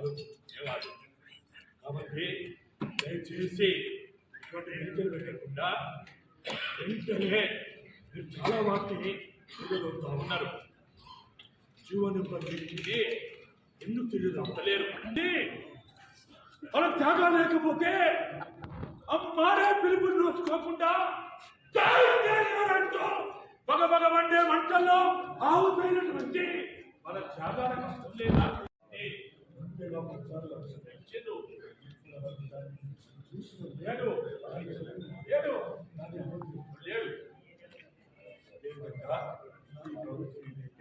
ఆలోచించేవాడు కాబట్టి దయచేసి ఇటువంటి ఎన్నికలు పెట్టకుండా వెంటనే మీరు చాలా వాటిని ఎదురవుతా ఉన్నారు. జీవన పరిస్థితికి ఎందుకు తెలియదు? అవ్వలేరు అంటే మన త్యాగం లేకపోతే అమ్మారే పిలుపు నోచుకోకుండా అంటూ పగ పగ వండే మంటల్లో ఆవు పోయినటువంటి మన త్యాగాల కష్టం లేదా?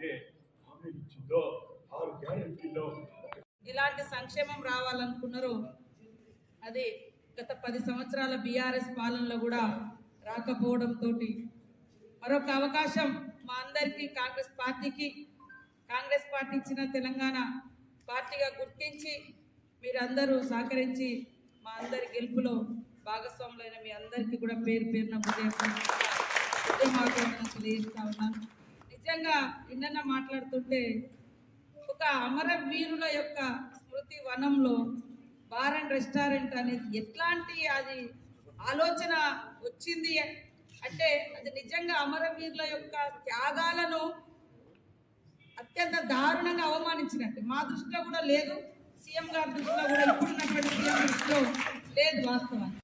ఏ, ఇలాంటి సంక్షేమం రావాలనుకున్నారో అది గత పది సంవత్సరాల బీఆర్ఎస్ పాలనలో కూడా రాకపోవడంతో మరొక అవకాశం మా అందరికీ కాంగ్రెస్ పార్టీకి కాంగ్రెస్ పార్టీ ఇచ్చిన తెలంగాణ పార్టీగా గుర్తించి మీరందరూ సహకరించి మా అందరి గెలుపులో భాగస్వాములైన మీ అందరికీ కూడా పేరు పేరున ఉదయమార్గం తెలియజేస్తా ఉన్నాను నిజంగా నిన్న మాట్లాడుతుంటే ఒక అమరవీరుల యొక్క స్మృతి వనంలో బార్ అండ్ రెస్టారెంట్ అనేది ఎట్లాంటి అది ఆలోచన వచ్చింది అంటే అది నిజంగా అమరవీరుల యొక్క త్యాగాలను ఎంత దారుణంగా అవమానించినట్టు. మా దృష్టిలో కూడా లేదు. సీఎం గారి దృష్టిలో కూడా ఇప్పుడున్నటువంటి సీఎం దృష్టిలో లేదు వాస్తవానికి